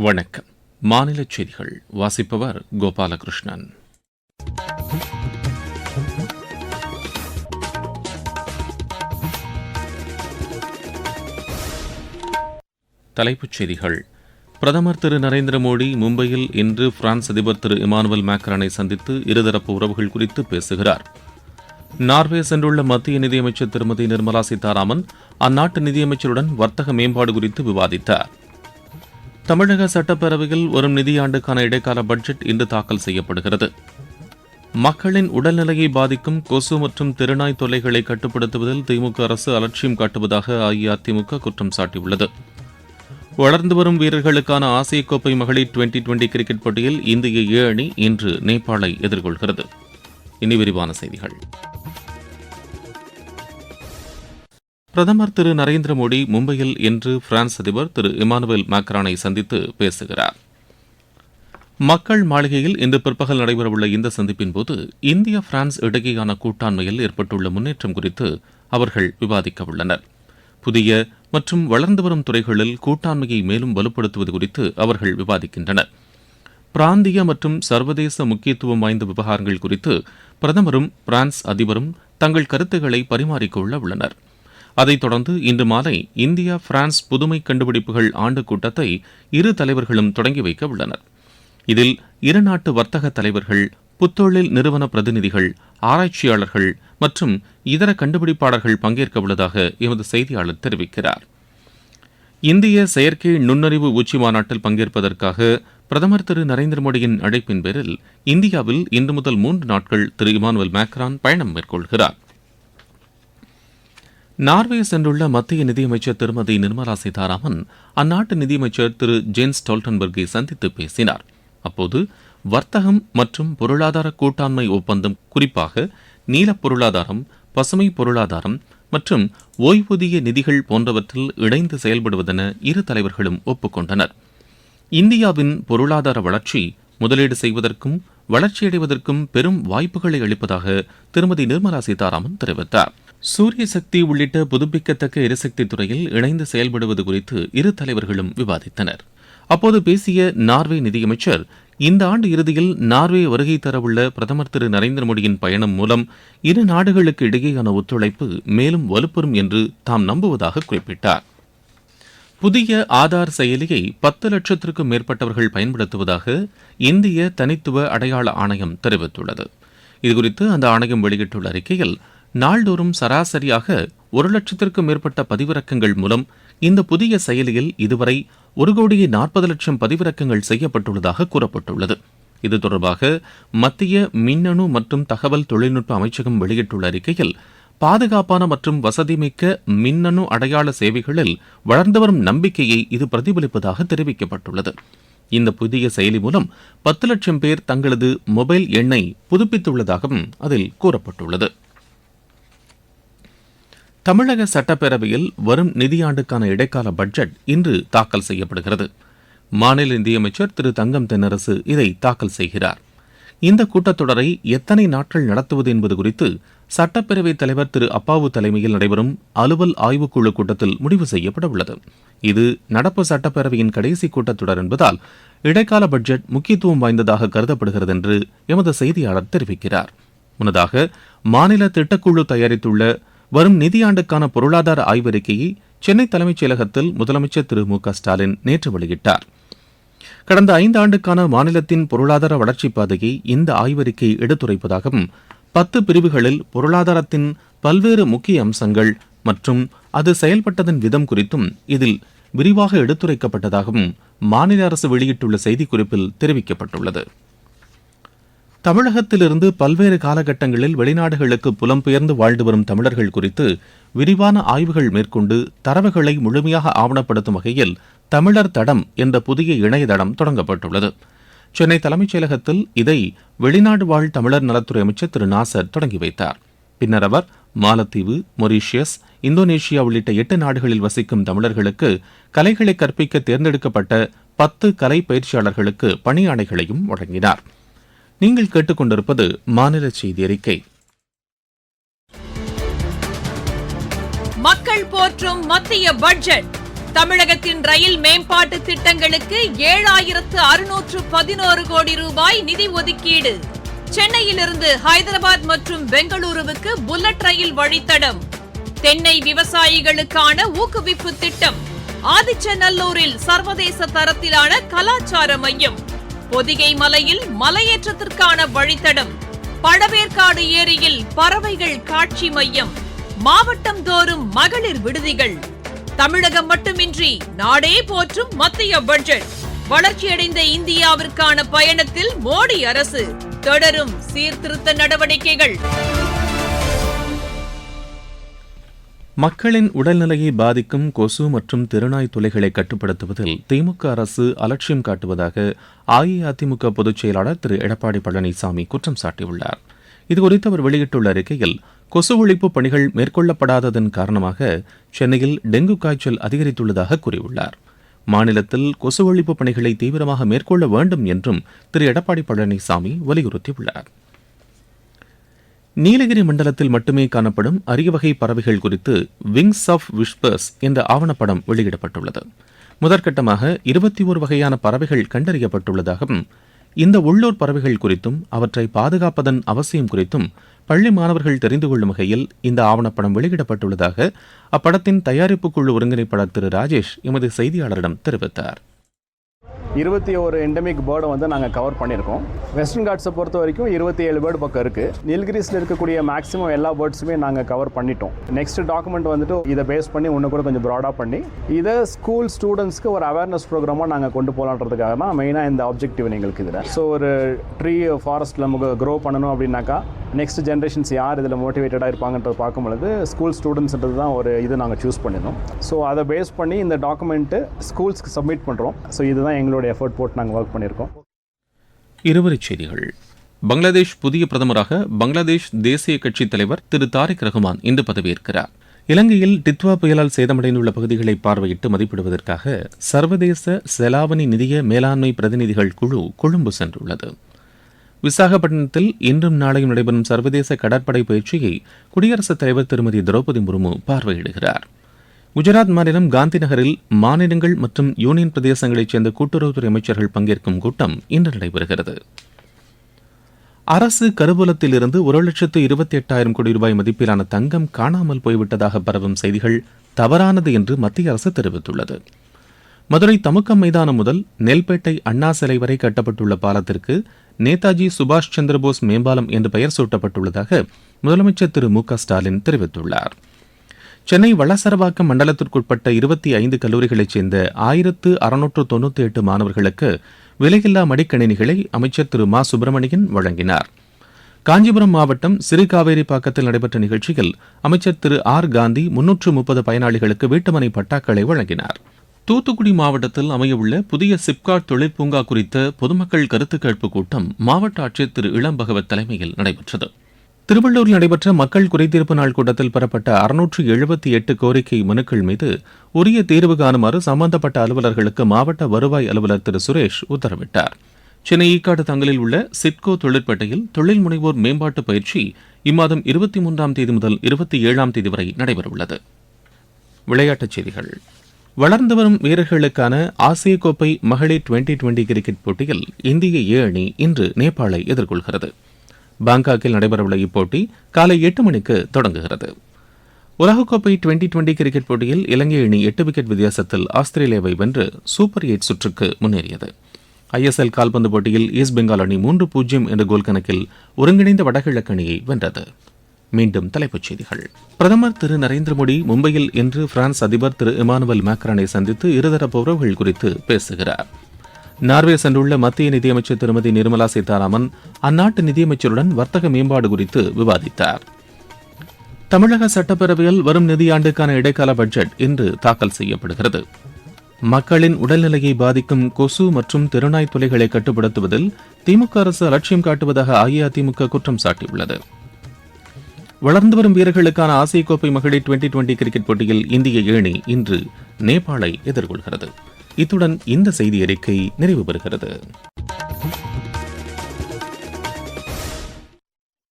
வணக்கம். மாநில செய்திகள். வாசிப்பவர் கோபாலகிருஷ்ணன். தலைப்புச் செய்திகள். பிரதமர் திரு நரேந்திர மோடி மும்பையில் இன்று பிரான்ஸ் அதிபர் திரு இமானுவல் மேக்ரானை சந்தித்து இருதரப்பு உறவுகள் குறித்து பேசுகிறார். நார்வே சென்றுள்ள மத்திய நிதியமைச்சர் திருமதி நிர்மலா சீதாராமன் அந்நாட்டு நிதியமைச்சருடன் வர்த்தக மேம்பாடு குறித்து விவாதித்தார். தமிழக சட்டப்பேரவையில் வரும் நிதியாண்டுக்கான இடைக்கால பட்ஜெட் இன்று தாக்கல் செய்யப்படுகிறது. மக்களின் உடல்நிலையை பாதிக்கும் கொசு மற்றும் திருநாய் தொல்லைகளை கட்டுப்படுத்துவதில் திமுக அரசு அலட்சியம் காட்டுவதாக அஇஅதிமுக குற்றம் சாட்டியுள்ளது. வளர்ந்து வரும் வீரர்களுக்கான ஆசிய கோப்பை மகளிர் டுவெண்டி டுவெண்டி கிரிக்கெட் போட்டியில் இந்திய ஏ அணி இன்று நேபாளை எதிர்கொள்கிறது. இனி விரிவான செய்திகள். பிரதமர் திரு நரேந்திர மோடி மும்பையில் இன்று பிரான்ஸ் அதிபர் திரு இமானுவேல் மேக்ரானை சந்தித்து பேசுகிறார். மக்கள் மாளிகையில் இன்று பிற்பகல் நடைபெறவுள்ள இந்த சந்திப்பின் போது பிரான்ஸ் இடையேயான கூட்டாண்மையில் ஏற்பட்டுள்ள முன்னேற்றம் குறித்து அவர்கள் விவாதிக்க உள்ளனர். புதிய மற்றும் வளர்ந்து வரும் துறைகளில் கூட்டாண்மையை மேலும் வலுப்படுத்துவது குறித்து அவர்கள் விவாதிக்கின்றனர். பிராந்திய மற்றும் சர்வதேச முக்கியத்துவம் வாய்ந்த விவகாரங்கள் குறித்து பிரதமரும் பிரான்ஸ் அதிபரும் தங்கள் கருத்துக்களை பரிமாறிக்கொள்ள உள்ளனர். அதைத் தொடர்ந்து இன்று மாலை இந்தியா பிரான்ஸ் புதுமை கண்டுபிடிப்புகள் ஆண்டு கூட்டத்தை இரு தலைவர்களும் தொடங்கி வைக்க உள்ளனர். இதில் இரு நாட்டு வர்த்தக தலைவர்கள் புத்தொழில் நிறுவன பிரதிநிதிகள் ஆராய்ச்சியாளர்கள் மற்றும் இதர கண்டுபிடிப்பாளர்கள் பங்கேற்க உள்ளதாக எமது செய்தியாளர் தெரிவிக்கிறார். இந்திய செயற்கை நுண்ணறிவு உச்சி மாநாட்டில் பங்கேற்பதற்காக பிரதமர் திரு நரேந்திர மோடியின் அழைப்பின் பேரில் இந்தியாவில் இன்று முதல் மூன்று நாட்கள் திரு இமானுவல் மேக்ரான் பயணம் மேற்கொள்கிறார். நார்வே சென்றுள்ள மத்திய நிதியமைச்சர் திருமதி நிர்மலா சீதாராமன் அந்நாட்டு நிதியமைச்சர் திரு ஜேன்ஸ் ஸ்டால்டன்பர்கை சந்தித்து பேசினார். அப்போது வர்த்தகம் மற்றும் பொருளாதார கூட்டாண்மை ஒப்பந்தம் குறிப்பாக நீலப் பொருளாதாரம் பசுமை பொருளாதாரம் மற்றும் ஓய்வூதிய நிதிகள் போன்றவற்றில் இணைந்து செயல்படுவதென இரு தலைவர்களும் ஒப்புக்கொண்டனர் இந்தியாவின் பொருளாதார வளர்ச்சி முதலீடு செய்வதற்கும் வளர்ச்சியடைவதற்கும் பெரும் வாய்ப்புகளை அளிப்பதாக திருமதி நிர்மலா சீதாராமன் தெரிவித்தார். சூரிய சக்தி உள்ளிட்ட புதுப்பிக்கத்தக்க எரிசக்தி துறையில் இணைந்து செயல்படுவது குறித்து இரு தலைவர்களும் விவாதித்தனர். அப்போது பேசிய நார்வே நிதியமைச்சர் இந்த ஆண்டு இறுதியில் நார்வே வருகை தரவுள்ள பிரதமர் திரு நரேந்திர மோடியின் பயணம் மூலம் இரு நாடுகளுக்கு இடையேயான ஒத்துழைப்பு மேலும் வலுப்பெறும் என்று தாம் நம்புவதாக குறிப்பிட்டார். புதிய ஆதார் செயலியை பத்து லட்சத்திற்கும் மேற்பட்டவர்கள் பயன்படுத்துவதாக இந்திய தனித்துவ அடையாள ஆணையம் தெரிவித்துள்ளது. இதுகுறித்து அந்த ஆணையம் வெளியிட்டுள்ள அறிக்கையில் நாள்தோறும் சராசரியாக ஒரு லட்சத்திற்கும் மேற்பட்ட பதிவிறக்கங்கள் மூலம் இந்த புதிய செயலியில் இதுவரை ஒரு கோடியே நாற்பது லட்சம் பதிவிறக்கங்கள் செய்யப்பட்டுள்ளதாக கூறப்பட்டுள்ளது. இது தொடர்பாக மத்திய மின்னணு மற்றும் தகவல் தொழில்நுட்ப அமைச்சகம் வெளியிட்டுள்ள அறிக்கையில் பாதுகாப்பான மற்றும் வசதிமிக்க மின்னணு அடையாள சேவைகளில் வளர்ந்து வரும் நம்பிக்கையை இது பிரதிபலிப்பதாக தெரிவிக்கப்பட்டுள்ளது. இந்த புதிய செயலி மூலம் பத்து லட்சம் பேர் தங்களது மொபைல் எண்ணை புதுப்பித்துள்ளதாகவும் அதில் கூறப்பட்டுள்ளது. தமிழக சட்டப்பேரவையில் வரும் நிதியாண்டுக்கான இடைக்கால பட்ஜெட் இன்று தாக்கல் செய்யப்படுகிறது. மாநில நிதியமைச்சர் திரு தங்கம் தென்னரசு இதை தாக்கல் செய்கிறார். இந்த கூட்டத்தொடரை எத்தனை நாட்கள் நடத்துவது என்பது குறித்து சட்டப்பேரவைத் தலைவர் திரு அப்பாவு தலைமையில் நடைபெறும் அலுவல் ஆய்வுக்குழு கூட்டத்தில் முடிவு செய்யப்பட உள்ளது. இது நடப்பு சட்டப்பேரவையின் கடைசி கூட்டத்தொடர் என்பதால் இடைக்கால பட்ஜெட் முக்கியத்துவம் வாய்ந்ததாக கருதப்படுகிறது என்று எமது செய்தியாளர் தெரிவிக்கிறார். முன்னதாக மாநில திட்டக்குழு தயாரித்துள்ள வரும் நிதியாண்டுக்கான பொருளாதார ஆய்வறிக்கையை சென்னை தலைமைச் செயலகத்தில் முதலமைச்சர் திரு மு க ஸ்டாலின் நேற்று வெளியிட்டார். கடந்த ஐந்து ஆண்டுக்கான மாநிலத்தின் பொருளாதார வளர்ச்சிப் பாதையை இந்த ஆய்வறிக்கை எடுத்துரைப்பதாகவும் பத்து பிரிவுகளில் பொருளாதாரத்தின் பல்வேறு முக்கிய அம்சங்கள் மற்றும் அது செயல்பட்டதன் விதம் குறித்தும் இதில் விரிவாக எடுத்துரைக்கப்பட்டதாகவும் மாநில அரசு வெளியிட்டுள்ள செய்திக்குறிப்பில் தெரிவிக்கப்பட்டுள்ளது. தமிழகத்திலிருந்து பல்வேறு காலகட்டங்களில் வெளிநாடுகளுக்கு புலம்பெயர்ந்து வாழ்ந்து வரும் தமிழர்கள் குறித்து விரிவான ஆய்வுகள் மேற்கொண்டு தரவுகளை முழுமையாக ஆவணப்படுத்தும் வகையில் தமிழர் தடம் என்ற புதிய இணையதளம் தொடங்கப்பட்டுள்ளது. சென்னை தலைமைச் செயலகத்தில் இதை வெளிநாடு வாழ் தமிழர் நலத்துறை அமைச்சர் திரு நாசர் தொடங்கி வைத்தார். பின்னர் அவர் மாலத்தீவு மொரீஷியஸ் இந்தோனேஷியா உள்ளிட்ட எட்டு நாடுகளில் வசிக்கும் தமிழர்களுக்கு கலைகளை கற்பிக்க தேர்ந்தெடுக்கப்பட்ட பத்து கலை பயிற்சியாளர்களுக்கு பணியாணைகளையும் வழங்கினார். நீங்கள் கேட்டுக்கொண்டிருப்பது மாநில செய்தி அறிக்கை. மக்கள் போற்றும் மத்திய பட்ஜெட். தமிழகத்தின் ரயில் மேம்பாட்டு திட்டங்களுக்கு ஏழாயிரத்து அறுநூற்று பதினோரு கோடி ரூபாய் நிதி ஒதுக்கீடு. சென்னையிலிருந்து ஹைதராபாத் மற்றும் பெங்களூருவுக்கு புல்லட் ரயில் வழித்தடம். தென்னை விவசாயிகளுக்கான ஊக்குவிப்பு திட்டம். ஆதிச்சநல்லூரில் சர்வதேச தரத்திலான கலாச்சார மையம். பொதிகை மலையில் மலையேற்றத்திற்கான வழித்தடம். பழவேற்காடு ஏரியில் பறவைகள் காட்சி மையம். மாவட்டம் தோறும் மகளிர் விடுதிகள். தமிழகம் மட்டுமின்றி நாடே போற்றும் மத்திய பட்ஜெட். வளர்ச்சியடைந்த இந்தியாவிற்கான பயணத்தில் மோடி அரசு. தொடரும் சீர்திருத்த நடவடிக்கைகள். மக்களின் உடல்நிலையை பாதிக்கும் கொசு மற்றும் திருநாய் துளைகளை கட்டுப்படுத்துவதில் திமுக அரசு அலட்சியம் காட்டுவதாக அஇஅதிமுக பொதுச் செயலாளர் திரு. எடப்பாடி பழனிசாமி குற்றம் சாட்டியுள்ளார். இதுகுறித்து அவர் வெளியிட்டுள்ள அறிக்கையில் கொசு ஒழிப்பு பணிகள் மேற்கொள்ளப்படாததன் காரணமாக சென்னையில் டெங்கு காய்ச்சல் அதிகரித்துள்ளதாக கூறியுள்ளார். மாநிலத்தில் கொசு ஒழிப்பு பணிகளை தீவிரமாக மேற்கொள்ள வேண்டும் என்றும் திரு. எடப்பாடி பழனிசாமி வலியுறுத்தியுள்ளார். நீலகிரி மண்டலத்தில் மட்டுமே காணப்படும் அரிய வகை பறவைகள் குறித்து விங்ஸ் ஆஃப் விஷ்பர்ஸ் என்ற ஆவணப்படம் வெளியிடப்பட்டுள்ளது. முதற்கட்டமாக இருபத்தி ஒரு வகையான பறவைகள் கண்டறியப்பட்டுள்ளதாகவும் இந்த உள்ளூர் பறவைகள் குறித்தும் அவற்றை பாதுகாப்பதன் அவசியம் குறித்தும் பள்ளி மாணவர்கள் தெரிந்து கொள்ளும் வகையில் இந்த ஆவணப்படம் வெளியிடப்பட்டுள்ளதாக அப்படத்தின் தயாரிப்பு குழு ஒருங்கிணைப்பாளர் திரு ராஜேஷ் எமது செய்தியாளரிடம் தெரிவித்தார். இருபத்தி ஒரு எண்டமிக் பேர்டை வந்து நாங்கள் கவர் பண்ணியிருக்கோம். வெஸ்டர்ன் காட்ஸை பொறுத்த வரைக்கும் இருபத்தி ஏழு பேர்டு பக்கம் இருக்குது நீல்கிரிஸில் இருக்கக்கூடிய மேக்ஸிமம் எல்லா பேர்ட்ஸுமே நாங்கள் கவர் பண்ணிட்டோம். நெக்ஸ்ட் டாக்குமெண்ட் வந்துட்டு இதை பேஸ் பண்ணி இன்னும் கூட கொஞ்சம் ப்ராடாக பண்ணி இதை ஸ்கூல் ஸ்டூடெண்ட்ஸ்க்கு ஒரு அவேர்னஸ் ப்ரோக்ராமாக நாங்கள் கொண்டு போகலான்றதுக்காக தான் மெயினாக இந்த ஆப்ஜெக்டிவ் எங்களுக்கு இதில். ஸோ ஒரு ட்ரீ ஃபாரஸ்ட்டில் நமக்கு க்ரோ பண்ணணும் அப்படின்னாக்கா நெக்ஸ்ட் ஜென்ரேஷன்ஸ் யார் இதில் மோட்டிவேட்டடாக இருப்பாங்கன்றது பார்க்கும் பொழுது ஸ்கூல் ஸ்டூடெண்ட்ஸ்ன்றது தான் ஒரு இது நாங்கள் சூஸ் பண்ணியிருந்தோம் ஸோ அதை பேஸ் பண்ணி இந்த டாக்குமெண்ட்டு ஸ்கூல்ஸ்க்கு சப்மிட் பண்ணுறோம் ஸோ இதுதான் எங்களுடைய எஃபர்ட் போட்டு நாங்கள் ஒர்க் பண்ணியிருக்கோம். இருவரிச் செய்திகள். பங்களாதேஷ் புதிய பிரதமராக பங்களாதேஷ் தேசிய கட்சித் தலைவர் திரு தாரிக் ரஹ்மான் இன்று பதவியேற்கிறார். இலங்கையில் டித்வா புயலால் சேதமடைந்துள்ள பகுதிகளை பார்வையிட்டு மதிப்பிடுவதற்காக சர்வதேச செலாவணி நிதிய மேலாண்மை பிரதிநிதிகள் குழு கொழும்பு சென்றுள்ளது. விசாகப்பட்டினத்தில் இன்றும் நாளையும் நடைபெறும் சர்வதேச கடற்படை பயிற்சியை குடியரசுத் தலைவர் திருமதி திரௌபதி முர்மு பார்வையிடுகிறார். குஜராத் மாநிலம் காந்தி நகரில் மாநிலங்கள் மற்றும் யூனியன் பிரதேசங்களைச் சேர்ந்த கூட்டுறவுத்துறை அமைச்சர்கள் பங்கேற்கும் கூட்டம் இன்று நடைபெறுகிறது. அரசு கருவூலத்திலிருந்து ஒரு லட்சத்து இருபத்தி எட்டாயிரம் கோடி ரூபாய் மதிப்பிலான தங்கம் காணாமல் போய்விட்டதாக பரவும் செய்திகள் தவறானது என்று மத்திய அரசு தெரிவித்துள்ளது. மதுரை தமுக்கம் மைதானம் முதல் நெல்பேட்டை அண்ணா சிலை வரை கட்டப்பட்டுள்ள பாலத்திற்கு நேதாஜி சுபாஷ் சந்திரபோஸ் மேம்பாலம் என்று பெயர் சூட்டப்பட்டுள்ளதாக முதலமைச்சர் திரு மு க ஸ்டாலின் தெரிவித்துள்ளார். சென்னை வளசரவாக்கம் மண்டலத்திற்குட்பட்ட இருபத்தி ஐந்து கல்லூரிகளைச் சேர்ந்த ஆயிரத்து அறுநூற்று தொண்ணூற்றி எட்டு மாணவர்களுக்கு விலையில்லா மடிக்கணினிகளை அமைச்சர் திரு மா சுப்பிரமணியன் வழங்கினார். காஞ்சிபுரம் மாவட்டம் சிறுகாவேரிப்பாக்கத்தில் நடைபெற்ற நிகழ்ச்சியில் அமைச்சர் திரு ஆர் காந்தி முன்னூற்று முப்பது பயனாளிகளுக்கு வீட்டுமனை பட்டாக்களை வழங்கினார். தூத்துக்குடி மாவட்டத்தில் அமையவுள்ள புதிய சிப்காட் தொழிற்பூங்கா குறித்த பொதுமக்கள் கருத்து கேட்பு கூட்டம் மாவட்ட ஆட்சியர் திரு இளம்பகவத் தலைமையில் நடைபெற்றது. திருவள்ளூரில் நடைபெற்ற மக்கள் குறைதீர்ப்பு நாள் கூட்டத்தில் பெறப்பட்ட அறுநூற்று எழுபத்தி எட்டு கோரிக்கை மனுக்கள் மீது உரிய தீர்வு காணுமாறு சம்பந்தப்பட்ட அலுவலர்களுக்கு மாவட்ட வருவாய் அலுவலர் திரு சுரேஷ் உத்தரவிட்டார். சென்னை ஈக்காடு தங்கலில் உள்ள சிட்கோ தொழிற்பேட்டையில் தொழில் முனைவோர் மேம்பாட்டு பயிற்சி இம்மாதம் இருபத்தி மூன்றாம் தேதி முதல் இருபத்தி ஏழாம் தேதி வரை நடைபெறவுள்ளது. விளையாட்டுச் செய்திகள். வளர்ந்து வரும் வீரர்களுக்கான ஆசிய கோப்பை மகளிர் டுவெண்டி டுவெண்டி கிரிக்கெட் போட்டியில் இந்திய ஏ அணி இன்று நேபாளை எதிர்கொள்கிறது. பாங்காக்கில் நடைபெறவுள்ள இப்போட்டி காலை எட்டு மணிக்கு தொடங்குகிறது. உலகக்கோப்பை டுவெண்டி டுவெண்டி கிரிக்கெட் போட்டியில் இலங்கை அணி எட்டு விக்கெட் வித்தியாசத்தில் ஆஸ்திரேலியாவை வென்று சூப்பர் எயிட் சுற்றுக்கு முன்னேறியது. ஐஎஸ்எல் கால்பந்து போட்டியில் ஈஸ்ட் பெங்கால் அணி மூன்று பூஜ்ஜியம் என்ற கோல் கணக்கில் ஒருங்கிணைந்த வடகிழக்கு அணியை வென்றது. மீண்டும் தலைப்புச் செய்திகள். பிரதமர் திரு நரேந்திர மோடி மும்பையில் இன்று பிரான்ஸ் அதிபர் திரு இமானுவல் மேக்ரானை சந்தித்து இருதரப்பு உறவுகள் குறித்து பேசுகிறார். நார்வே சென்றுள்ள மத்திய நிதியமைச்சர் திருமதி நிர்மலா சீதாராமன் அந்நாட்டு நிதியமைச்சருடன் வர்த்தக மேம்பாடு குறித்து விவாதித்தார். தமிழக சட்டப்பேரவையில் வரும் நிதியாண்டுக்கான இடைக்கால பட்ஜெட் இன்று தாக்கல் செய்யப்படுகிறது. மக்களின் உடல்நிலையை பாதிக்கும் கொசு மற்றும் திருநாய் தொலைகளை கட்டுப்படுத்துவதில் திமுக அரசு அலட்சியம் காட்டுவதாக அஇஅதிமுக குற்றம் சாட்டியுள்ளது. வளர்ந்து வரும் வீரர்களுக்கான ஆசிய கோப்பை மகளிர் டுவெண்டி டுவெண்டி கிரிக்கெட் போட்டியில் இந்திய ஏணி இன்று நேபாளை எதிர்கொள்கிறது. இத்துடன் இந்த செய்தி அறிக்கை நிறைவு பெறுகிறது.